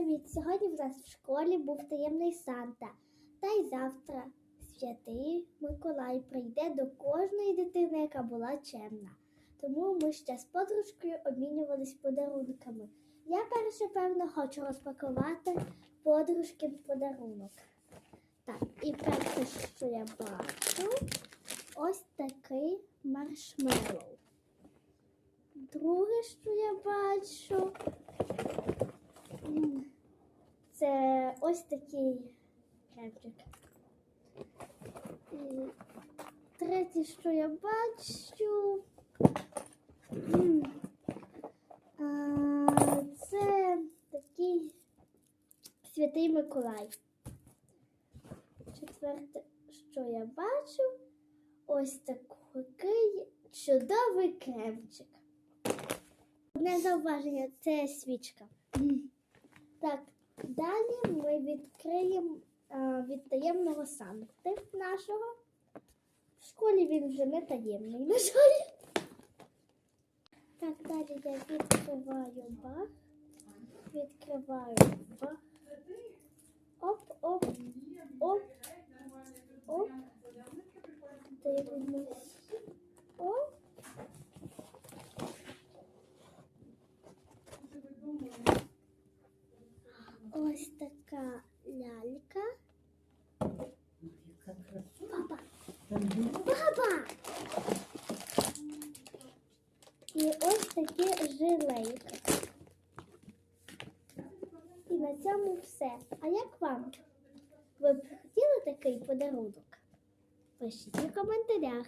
Привіт! Сьогодні в нас в школі був таємний Санта. Та й завтра святий Миколай прийде до кожної дитини, яка була чемна. Тому ми ще з подружкою обмінювались подарунками. Я перше, певно, хочу розпакувати подружкин подарунок. Так, і перше, що я бачу, ось такий маршмеллоу. Друге, що я бачу, м, це ось такий кремчик. І третє, що я бачу, це такий святий Миколай. Четверте, що я бачу, ось такий чудовий кремчик. Одне зауваження це свічка. Так, ми відкриємо а, від таємного санкти нашого. В школі він вже не таємний, на жаль. Так, далі я відкриваю бах. Відкриваю бах. Оп, оп, оп, оп. Дивимось. Оп. Ось така лялька. Папа, папа! І ось таке жилейка. І на цьому все. А як вам? Ви б хотіли такий подарунок? Пишіть у коментарях.